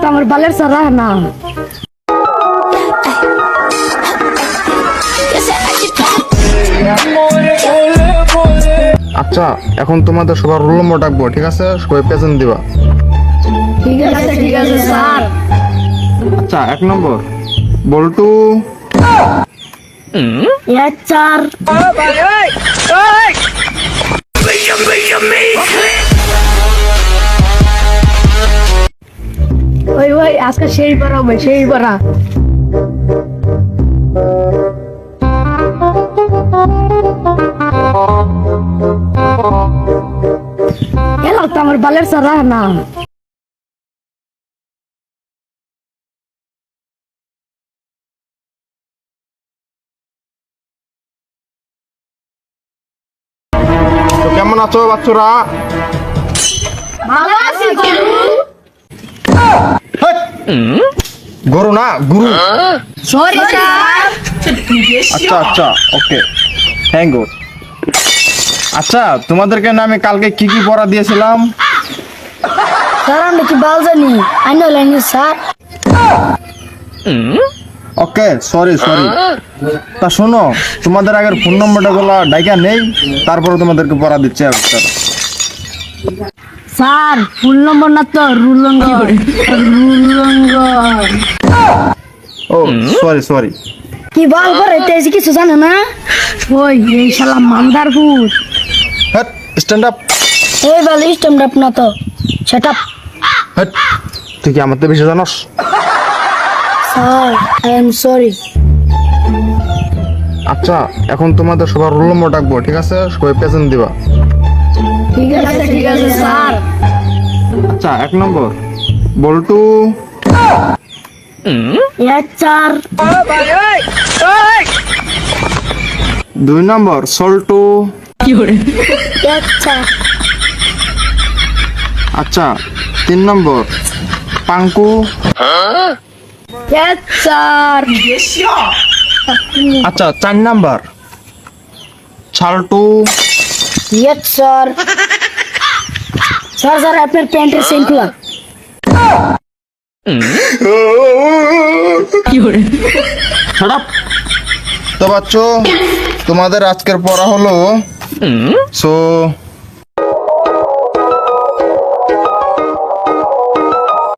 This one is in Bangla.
তো আমার বালের সারা না। আচ্ছা এখন তোমাদের সবার রোল নম্বর ডাকবো ঠিক আছে? সবাই পেছন দিবা। ঠিক আছে ঠিক আছে স্যার। আচ্ছা এক নম্বর। বল্টু। এক চার আজকে সেই পারা হবে সেই পারা এলো তো আমার বালের সারা না তো কেমন আছো বাচ্চারা? ভালো আছি হেৎ! গরু না গুরু। সরি স্যার আচ্ছা আচ্ছা ওকে। থ্যাংক ইউ আচ্ছা তোমাদেরকে না আমি কালকে কি কি পড়া দিয়েছিলাম? স্যার আমরা কি বাল জানি? আইনো লাইনি স্যার। ওকে সরি সরি তা শোনো তোমাদের আগের ফোন নম্বরটা গুলো ডাইকা নেই তারপরে তোমাদেরকে পড়া দিচ্ছে একটা স্যার ফুল নম্বর না তো রুলঙ্গ রুলঙ্গ ও সরি সরি কি বাল করে তেজি কিছু জানে না? ওই এই শালা মান্দার ভূত হ্যাট স্ট্যান্ড আপ এই বাল স্ট্যান্ড আপ না তো সেট আপ হ্যাট তুই কি আমার তো বেশি জানস? স্যার আই এম সরি আচ্ছা এখন তোমাদের সবার রোল নম্বর ডাকবো ঠিক আছে? সবাই পেছন দিবা। ঠিক আছে ঠিক আছে স্যার আচ্ছা এক নম্বর বল্টু এক চার দুই নম্বর সল্টু এক চার আচ্ছা তিন নম্বর পাঙ্কু এক চার আচ্ছা চার নাম্বার ছালটু এক স্যার স্যার স্যার আপনার প্যান্টের চেন খোলা। তো বাচ্চো তোমাদের আজকের পড়া হলো সো